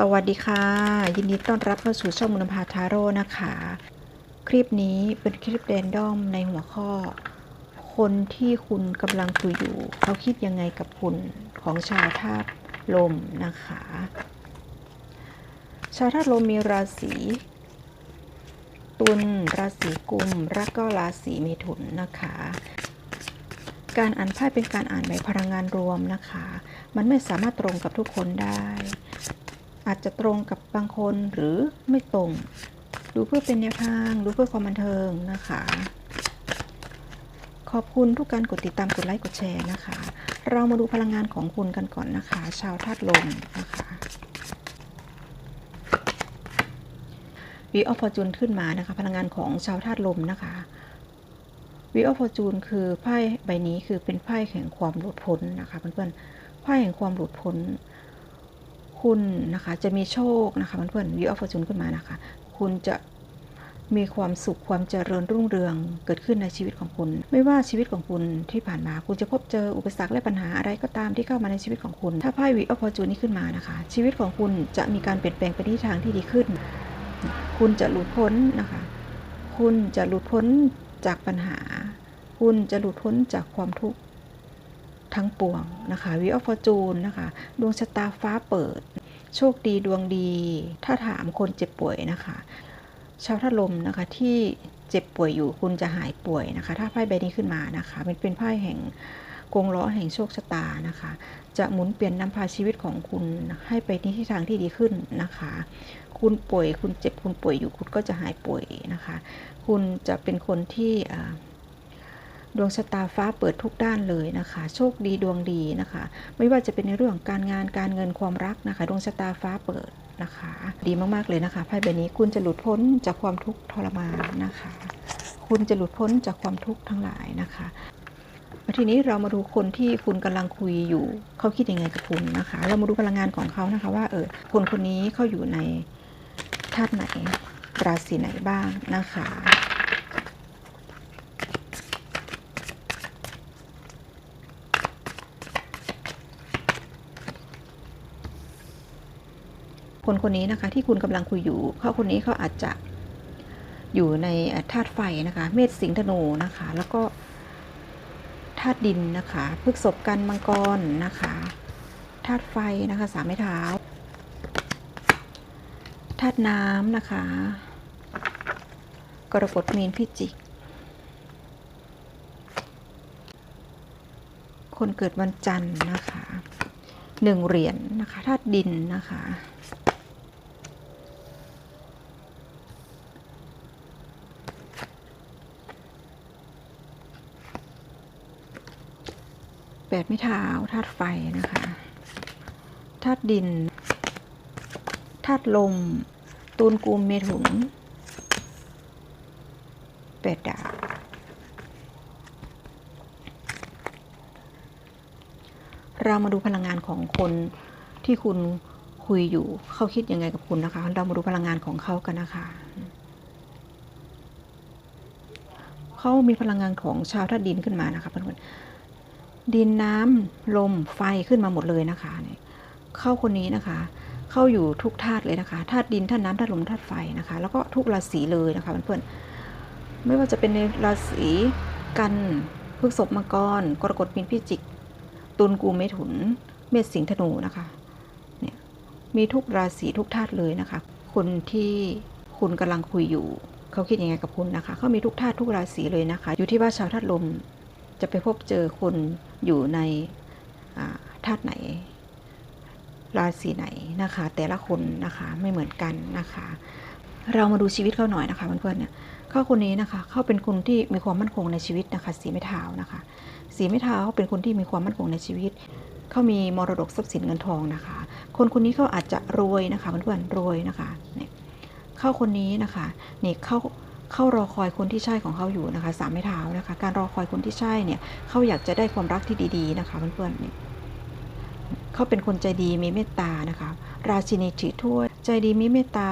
สวัสดีค่ะ ยินดีต้อนรับเข้าสู่ช่องมุนภาทาโร่นะคะ คลิปนี้เป็นคลิปแรนดอมในหัวข้อ คนที่คุณกำลังคุยอยู่ เขาคิดยังไงกับคุณของชาวธาตุลมนะคะ ชาวธาตุลมมีราศีตุลราศีกุมและก็ราศีเมถุนนะคะ การอ่านไพ่เป็นการอ่านใบพลังงานรวมนะคะ มันไม่สามารถตรงกับทุกคนได้ อาจจะตรงกับบางคนหรือไม่ตรง ดูเพื่อเป็นแนวทาง ดูเพื่อความบันเทิงนะคะ ขอบคุณทุกการกดติดตามกดไลค์กดแชร์นะคะ เรามาดูพลังงานของคุณกันก่อนนะคะ ชาวธาตุลมนะคะวีออฟฟอร์จูนขึ้นมานะคะ พลังงานของชาวธาตุลมนะคะวีออฟฟอร์จูนคือไพ่ใบนี้คือเป็นไพ่แห่งความหลุดพ้นนะคะเพื่อนๆไพ่แห่งความหลุดพ้น คุณนะคะจะมีโชคนะคะเพื่อนๆวีออฟฟอร์จูนขึ้นมานะคะ คุณจะมีความสุขความเจริญรุ่งเรืองเกิดขึ้นในชีวิตของคุณ ไม่ว่าชีวิตของคุณที่ผ่านมา คุณจะพบเจออุปสรรคและปัญหาอะไรก็ตามที่เข้ามาในชีวิตของคุณ ถ้าไพ่วีออฟฟอร์จูนนี้ขึ้นมานะคะ ชีวิตของคุณจะมีการเปลี่ยนแปลงไปในทิศทางที่ดีขึ้น คุณจะหลุดพ้นนะคะ คุณจะหลุดพ้นจากปัญหา คุณจะหลุดพ้นจากความทุกข์ทั้งปวงนะคะวีออฟฟอร์จูนนะคะ ดวงชะตาฟ้าเปิด โชคดีดวงดี ถ้าถามคนเจ็บป่วยนะคะ ชาวธาตุลมนะคะที่เจ็บป่วยอยู่คุณจะหายป่วยนะคะ ถ้าไพ่ใบนี้ขึ้นมานะคะมันเป็นไพ่แห่งกงล้อแห่งโชคชะตานะคะ จะหมุนเปลี่ยนนำพาชีวิตของคุณให้ไปในทิศทางที่ดีขึ้นนะคะ คุณป่วยคุณเจ็บคุณป่วยอยู่คุณก็จะหายป่วยนะคะ คุณจะเป็นคนที่ ดวงชะตาฟ้าเปิดทุกด้านเลยนะคะ โชคดีดวงดีนะคะ ไม่ว่าจะเป็นในเรื่องการงานการเงินความรักนะคะ ดวงชะตาฟ้าเปิดนะคะ ดีมากๆเลยนะคะไพ่ใบนี้คุณจะหลุดพ้นจากความทุกข์ทรมานนะคะ คุณจะหลุดพ้นจากความทุกข์ทั้งหลายนะคะทีนี้เรามาดูคนที่คุณกำลังคุยอยู่เขาคิดยังไงกับคุณนะคะ เรามาดูพลังงานของเขานะคะ ว่าเออคนคนนี้เขาอยู่ในธาตุไหนราศีไหนบ้างนะคะ คนคนนี้นะคะที่คุณกำลังคุยอยู่เขาคนนี้เขาอาจจะอยู่ในธาตุไฟนะคะ เมษสิงห์ธนูนะคะ แล้วก็ธาตุดินนะคะพฤกษบกันมังกรนะคะธาตุไฟนะคะสามไม้เท้าธาตุน้ำนะคะ กรกฎมีนพิจิก คนเกิดวันจันทร์นะคะหนึ่งเหรียญนนะคะธาตุดินนะคะ ดไม้เท้าธาตุไฟนะคะธาตุดินธาตุลม ตูนกูมเมถุนแปดดาวเรามาดูพลังงานของคนที่คุณคุยอยู่เขาคิดยังไงกับคุณนะคะ เรามาดูพลังงานของเขากันนะคะ เขามีพลังงานของชาวธาตุดินขึ้นมานะคะเพื่ ดินน้ำลมไฟขึ้นมาหมดเลยนะคะเข้าคนนี้นะคะ เข้าอยู่ทุกธาตุเลยนะคะธาตุดินธาตุน้ำธาตุลมธาตุไฟนะคะ แล้วก็ทุกราศีเลยนะคะเพื่อนๆไม่ว่าจะเป็นในราศีกันพฤษภมังกรกรกฎมีนพิจิก ตุลกูเมถุน เมษสิงห์ธนูนะคะเนี่ยมีทุกราศีทุกธาตุเลยนะคะ คนที่คุณกำลังคุยอยู่เขาคิดยังไงกับคุณนะคะเขามีทุกธาตุทุกราศีเลยนะคะ อยู่ที่ว่าชาวธาตุลมจะไปพบเจอคน อยู่ในธาตุไหน ราศีไหนนะคะ แต่ละคนนะคะไม่เหมือนกันนะคะ เรามาดูชีวิตเขาหน่อยนะคะเพื่อนๆเนี่ยเขาคนนี้นะคะเขาเป็นคนที่มีความมั่นคงในชีวิตนะคะ สีไม้เท้านะคะ สีไม้เท้าเป็นคนที่มีความมั่นคงในชีวิตเขามีมรดกทรัพย์สินเงินทองนะคะ คนคนนี้เขาอาจจะรวยนะคะเพื่อนๆรวยนะคะเนี่ยเข้าคนนี้นะคะนี่เข้า เข้ารอคอยคนที่ใช่ของเขาอยู่นะคะสามไม้เท้านะคะ การรอคอยคนที่ใช่เนี่ยเขาอยากจะได้ความรักที่ดีๆนะคะเพื่อนๆเนี่ยเขาเป็นคนใจดีมีเมตตานะคะราชินีถือถ้วยใจดีมีเมตตา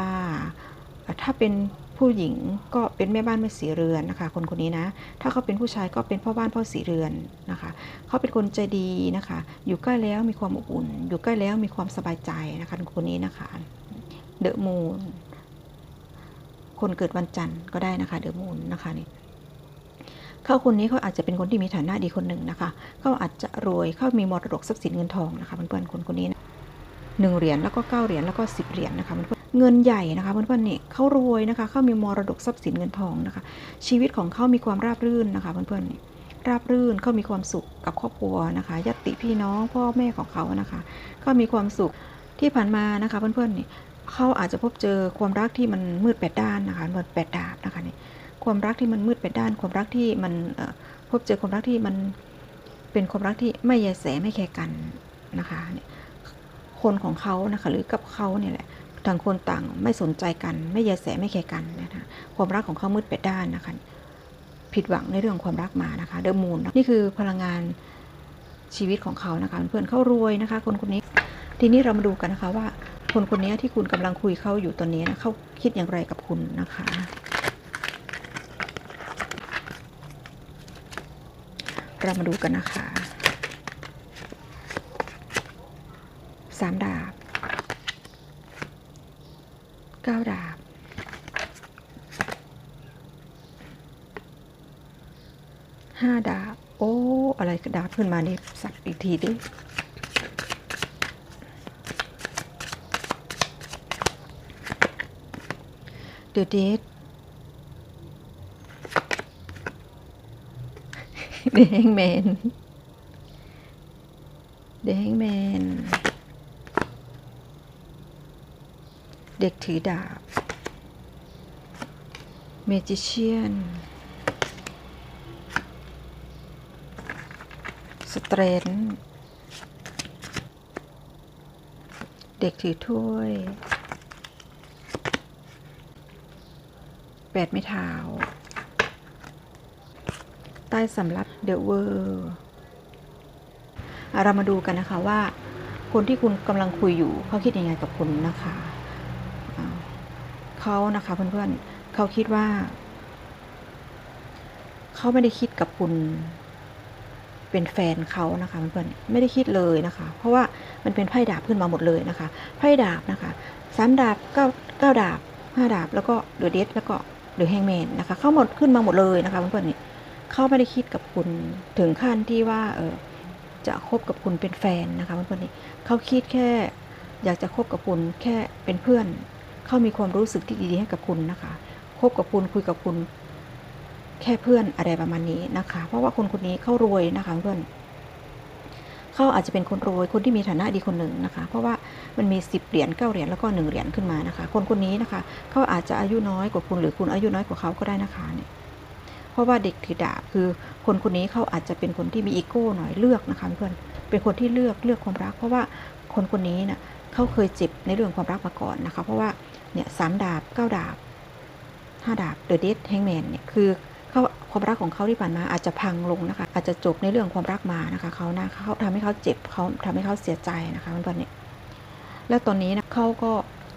ถ้าเป็นผู้หญิงก็เป็นแม่บ้านแม่สีเรือนนะคะ คนคนนี้นะ ถ้าเขาเป็นผู้ชายก็เป็นพ่อบ้านพ่อสีเรือนนะคะ เขาเป็นคนใจดีนะคะ อยู่ใกล้แล้วมีความอบอุ่น อยู่ใกล้แล้วมีความสบายใจนะคะคนคนนี้นะคะ เดอะมูน คนเกิดวันจันทร์ก็ได้นะคะเดอะมูนนะคะนี่เขาคนนี้เขาอาจจะเป็นคนที่มีฐานะดีคนหนึ่งนะคะเขาอาจจะรวยเขามีมรดกทรัพย์สินเงินทองนะคะเพื่อนๆคนคนนี้นะหนึ่งเหรียญแล้วก็เก้าเหรียญแล้วก็สิบเหรียญนะคะเพื่อนเงินใหญ่นะคะเพื่อนๆนี่เขารวยนะคะเขามีมรดกทรัพย์สินเงินทองนะคะ ชีวิตของเขามีความราบรื่นนะคะเพื่อนๆนี่ราบรื่นเขามีความสุขกับครอบครัวนะคะญาติพี่น้องพ่อแม่ของเขานะคะเขามีความสุขที่ผ่านมานะคะเพื่อนๆนี่ เขาอาจจะพบเจอความรักที่มันมืดแปดด้านนะคะเหมือนแปดดาบนะคะนี่ความรักที่มันมืดไปดด้าน ความรักที่มันพบเจอความรักที่มันเป็นความรักที่ไม่แยแสไม่แคร์กันนะคะเนี่ยคนของเขานะคะหรือกับเขาเนี่ยแหละต่างคนต่างไม่สนใจกัน ไม่แยแสไม่แคร์กันนะคะความรักของเขามืดไปด้านนะคะผิดหวังในเรื่องความรักมานะคะเดอะมูนนี่คือพลังงานชีวิตของเขานะคะเพื่อนเขารวยนะคะ คนคนนี้ ทีนี้เรามาดูกันนะคะว่า คนคนนี้ที่คุณกำลังคุยเขาอยู่ตอนนี้นะเขาคิดอย่างไรกับคุณนะคะ เรามาดูกันนะคะสามดาบเก้าดาบห้าดาบโอ้ อะไรดาบขึ้นมานี่สับอีกทีดิ เดอะเดทเดงแมนเดงแมนเด็กถือดาบเมจิเชียนสเตรนเด็กถือถ้วย แปดไม้เท้า ใต้สำรับเดอะเวอร์เรามาดูกันนะคะว่า คนที่คุณกำลังคุยอยู่เขาคิดยังไงกับคุณนะคะเขานะคะเพื่อนๆเขาคิดว่า เขาไม่ได้คิดกับคุณเป็นแฟนเขานะคะเพื่อนๆไม่ได้คิดเลยนะคะ เพราะว่ามันเป็นไพ่ดาบขึ้นมาหมดเลยนะคะไพ่ดาบนะคะสามดาบเก้าเก้าดาบห้าดาบแล้วก็เดอะเดสแล้วก็ เดอแฮงแมนนะคะ เข้าหมดขึ้นมาหมดเลยนะคะเพื่อนๆนี่เขาไม่ได้คิดกับคุณถึงขั้นที่ว่าเออจะคบกับคุณเป็นแฟนนะคะเพื่อนๆนี่เขาคิดแค่อยากจะคบกับคุณแค่เป็นเพื่อน เขามีความรู้สึกที่ดีๆให้กับคุณนะคะคบกับคุณคุยกับคุณ แค่เพื่อนอะไรประมาณนี้นะคะ เพราะว่าคนคนนี้เขารวยนะคะเพื่อน เขาอาจจะเป็นคนรวยคนที่มีฐานะดีคนหนึ่งนะคะ เพราะว่ามันมีสิบเหรียญเก้าเหรียญแล้วก็หนึ่งเหรียญขึ้นมานะคะ คนคนนี้นะคะเขาอาจจะอายุน้อยกว่าคุณหรือคุณอายุน้อยกว่าเขาก็ได้นะคะเนี่ยเพราะว่าเด็กถือดาบคือคนคนนี้เขาอาจจะเป็นคนที่มีอีโก้หน่อยเลือกนะคะเพื่อนเป็นคนที่เลือกเลือกความรัก เพราะว่าคนคนนี้นะ่ะเขาเคยเจ็บในเรื่องความรักมาก่อนนะคะ เพราะว่าเนี่ยสามดาบเก้าดาบห้าดาบเดอะเดทแฮงแมนเนี่ยคือ ความรักของเขาที่ผ่านมาอาจจะพังลงนะคะ อาจจะจบในเรื่องความรักมานะคะเขานะเขาทำให้เขาเจ็บเขาทำให้เขาเสียใจนะคะเพื่อนเนี่ยแล้วตอนนี้นะเขาก็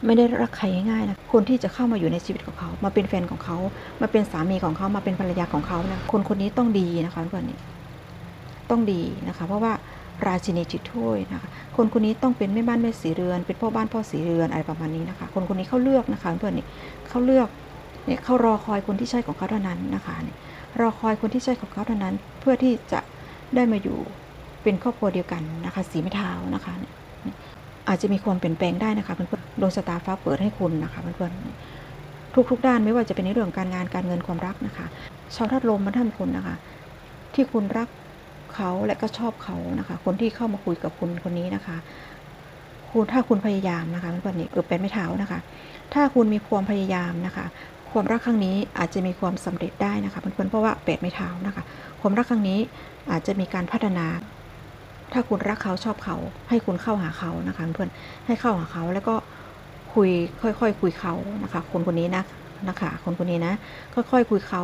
ไม่ได้รักใครง่ายๆนะ คนที่จะเข้ามาอยู่ในชีวิตของเขา มาเป็นแฟนของเขา มาเป็นสามีของเขา มาเป็นภรรยาของเขานะคนคนนี้ต้องดีนะคะเพื่อนนี่ต้องดีนะคะ เพราะว่าราชินีจิตถ้วยนะคะ คนคนนี้ต้องเป็นแม่บ้านแม่สีเรือน เป็นพ่อบ้านพ่อสีเรือนอะไรประมาณนี้นะคะ คนคนนี้เขาเลือกนะคะเพื่อนนี่เขาเลือกเนี่ยเขารอคอยคนที่ใช่ของเขาเท่านั้นนะคะเนี่ย รอคอยคนที่ใช่ของเขาเท่านั้น เพื่อที่จะได้มาอยู่เป็นครอบครัวเดียวกันนะคะ สีไม่เท้านะคะ อาจจะมีความเปลี่ยนแปลงได้นะคะเพื่อนๆดวงชะตาฟ้าเปิดให้คุณนะคะเพื่อนๆทุกๆ ด้านไม่ว่าจะเป็นในเรื่องการงานการเงินความรักนะคะชาวธาตุลมมาท่านคนนะคะ ที่คุณรักเขาและก็ชอบเขานะคะ คนที่เข้ามาคุยกับคุณคนนี้นะคะ คุณถ้าคุณพยายามนะคะเพื่อนๆนี่เออเป็นไม่เท้านะคะ ถ้าคุณมีความพยายามนะคะ ความรักครั้งนี้อาจจะมีความสำเร็จได้นะคะเพื่อนๆเพราะว่าเป็ดไม่เท้านะคะ ความรักครั้งนี้อาจจะมีการพัฒนา ถ้าคุณรักเขาชอบเขา ให้คุณเข้าหาเขานะคะเพื่อนให้เข้าหาเขาแล้วก็คุยค่อยๆคุยเขานะคะ คนคนนี้นะนะคะคนคนนี้นะ ค่อยๆคุยเขา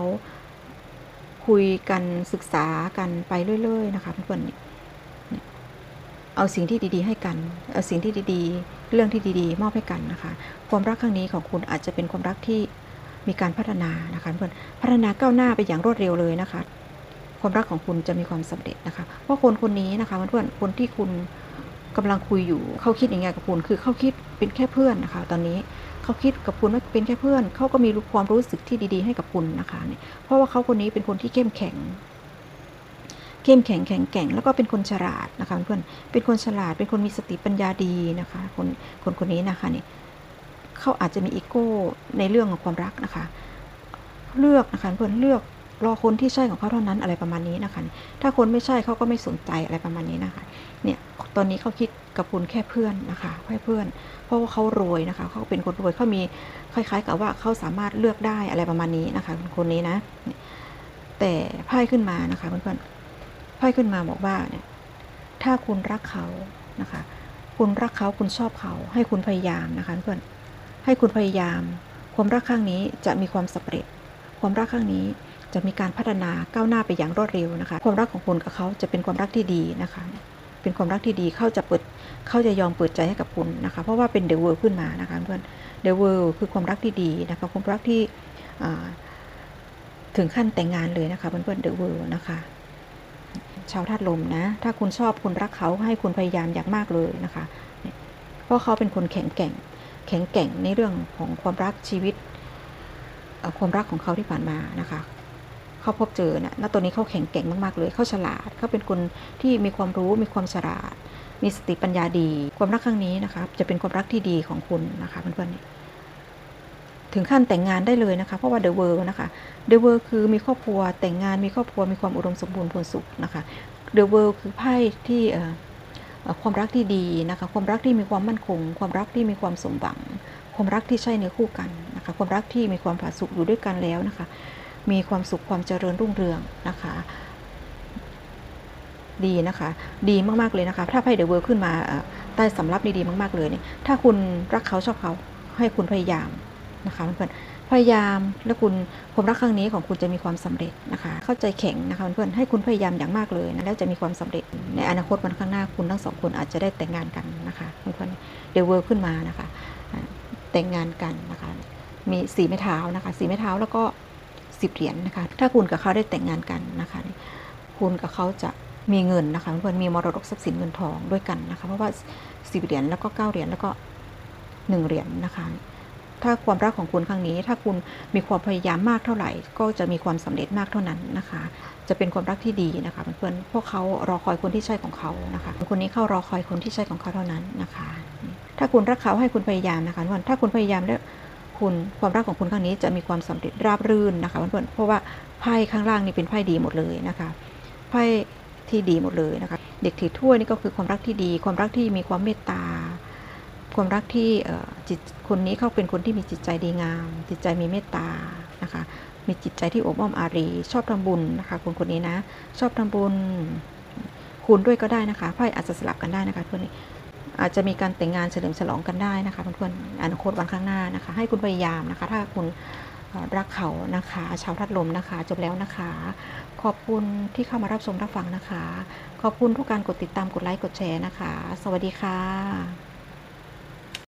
คุยกันศึกษากันไปเรื่อย ๆ นะคะเพื่อนๆเอาสิ่งที่ดีๆ ให้กัน เอาสิ่งที่ดีๆ เรื่องที่ดีๆ มอบให้กันนะคะ ความรักครั้งนี้ของคุณอาจจะเป็นความรักที่ มีการพัฒนานะคะเพื่อนพัฒนาก้าวหน้าไปอย่างรวดเร็วเลยนะคะ ความรักของคุณจะมีความสำเร็จนะคะเพราะคนคนนี้นะคะเพื่อนคนที่คุณกำลังคุยอยู่เขาคิดอย่างไงกับคุณคือเขาคิดเป็นแค่เพื่อนนะคะ ตอนนี้เขาคิดกับคุณว่าเป็นแค่เพื่อนเขาก็มีความรู้สึกที่ดี ๆ ให้กับคุณนะคะเนี่ยเพราะว่าเขาคนนี้เป็นคนที่เข้มแข็งเข้มแข็งแข็งแกร่งแล้วก็เป็นคนฉลาดนะคะเพื่อนเป็นคนฉลาดเป็นคนมีสติปัญญาดีนะคะ คนคนคนนี้นะคะเนี่ย เขาอาจจะมีอีโก้ในเรื่องของความรักนะคะ เลือกนะคะเพื่อนเลือกรอคนที่ใช่ของเขาเท่านั้นอะไรประมาณนี้นะคะ ถ้าคนไม่ใช่เขาก็ไม่สนใจอะไรประมาณนี้นะคะ เนี่ยตอนนี้เขาคิดกับคุณแค่เพื่อนนะคะแค่เพื่อน เพราะว่าเขารวยนะคะ เขาเป็นคนรวยเขามีคล้ายๆ กับว่าเขาสามารถเลือกได้อะไรประมาณนี้นะคะคนนี้นะ แต่ไพ่ขึ้นมานะคะเพื่อนๆไพ่ขึ้นมาบอกว่าเนี่ยถ้าคุณรักเขานะคะ คุณรักเขาคุณชอบเขา ให้คุณพยายามนะคะเพื่อน ให้คุณพยายาม ความรักครั้งนี้จะมีความสำเร็จ ความรักครั้งนี้จะมีการพัฒนาก้าวหน้าไปอย่างรวดเร็วนะคะ ความรักของคุณกับเขาจะเป็นความรักที่ดีนะคะ เป็นความรักที่ดีเขาจะเปิดเขาจะยอมเปิดใจให้กับคุณนะคะ เพราะว่าเป็นเดเวิร์ขึ้นมานะคะเพื่อนเดเวิร์คือความรักที่ดีนะคะ ความรักที่ถึงขั้นแต่งงานเลยนะคะเพื่อนๆเดอะเวิร์นะคะชาวธาตุลมนะ ถ้าคุณชอบคุณรักเขาให้คุณพยายามอย่างมากเลยนะคะ เพราะเขาเป็นคนแข็งแกร่ง แข็งแกร่งในเรื่องของความรักชีวิต ความรักของเขาที่ผ่านมานะคะเขาพบเจอเนะณตอนนี้เขาแข็งแกร่งมาก ๆ เลย เขาฉลาด เขาเป็นคนที่มีความรู้ มีความฉลาด มีสติปัญญาดี ความรักครั้งนี้นะคะ จะเป็นความรักที่ดีของคุณนะคะเพื่อนๆ ถึงขั้นแต่งงานได้เลยนะคะ เพราะว่าเดอะเวิร์นะคะ เดอะเวิร์คือมีครอบครัว แต่งงาน มีครอบครัว มีความอุดมสมบูรณ์ผลสุขนะคะ เดอะเวิร์คือไพ่ที่ ความรักที่ดีนะคะ ความรักที่มีความมั่นคง ความรักที่มีความสมหวัง ความรักที่ใช่เนื้อคู่กันนะคะ ความรักที่มีความผาสุกอยู่ด้วยกันแล้วนะคะ มีความสุขความเจริญรุ่งเรืองนะคะ ดีนะคะ ดีมากๆเลยนะคะ ถ้าไพ่เดอะเวิร์ขึ้นมาใต้สำรับดีๆมาก ๆเลยเนี่ยถ้าคุณรักเขาชอบเขาให้คุณพยายามนะคะเพื่อน พยายามแล้วคุณความรักครั้งนี้ของคุณจะมีความสำเร็จนะคะ เข้าใจแข็งนะคะเพื่อนให้คุณพยายามอย่างมากเลยนะแล้วจะมีความสำเร็จในอนาคตวันข้างหน้าคุณทั้งสองคนอาจจะได้แต่งงานกันนะคะเพื่อนเดอะเวิร์ขึ้นมานะคะแต่งงานกันนะคะ มีสีไม้เท้านะคะสีไม้เท้าแล้วก็สิบเหรียญนะคะ ถ้าคุณกับเขาได้แต่งงานกันนะคะ คุณกับเขาจะมีเงินนะคะเพื่อนมีมรดกทรัพย์สินเงินทองด้วยกันนะคะ เพราะว่าสิบเหรียญแล้วก็เก้าเหรียญแล้วก็หนึ่งเหรียญนะคะ ถ้าความรักของคุณครั้งนี้ ถ้าคุณมีความพยายามมากเท่าไหร่ ก็จะมีความสำเร็จมากเท่านั้นนะคะ จะเป็นความรักที่ดีนะคะเพื่อนๆพวกเขารอคอยคนที่ใช่ของเขานะคะคนนี้เข้ารอคอยคนที่ใช่ของเขาเท่านั้นนะคะ ถ้าคุณรักเขาให้คุณพยายามนะคะเพื่อนถ้าคุณพยายามแล้วคุณความรักของคุณครั้งนี้จะมีความสำเร็จราบรื่นนะคะเพื่อนๆเพราะว่าไพ่ข้างล่างนี่เป็นไพ่ดีหมดเลยนะคะไพ่ที่ดีหมดเลยนะคะ เด็กถือถ้วยนี่ก็คือความรักที่ดี ความรักที่มีความเมตตา ความรักที่จิตคนนี้เขาเป็นคนที่มีจิตใจดีงาม จิตใจมีเมตตานะคะมีจิตใจที่อบอ้อมอารี ชอบทำบุญนะคะคนคนนี้นะ ชอบทำบุญคุณด้วยก็ได้นะคะไพ่อาจจะสลับกันได้นะคะเพื่อนอาจจะมีการแต่งงานเฉลิมฉลองกันได้นะคะเพื่อนๆอนาคตวันข้างหน้านะคะ ให้คุณพยายามนะคะ ถ้าคุณรักเขานะคะ ชาวทัดลมนะคะ จบแล้วนะคะ ขอบคุณที่เข้ามารับชมรับฟังนะคะ ขอบคุณทุกการกดติดตามกดไลค์กดแชร์นะคะ สวัสดีค่ะ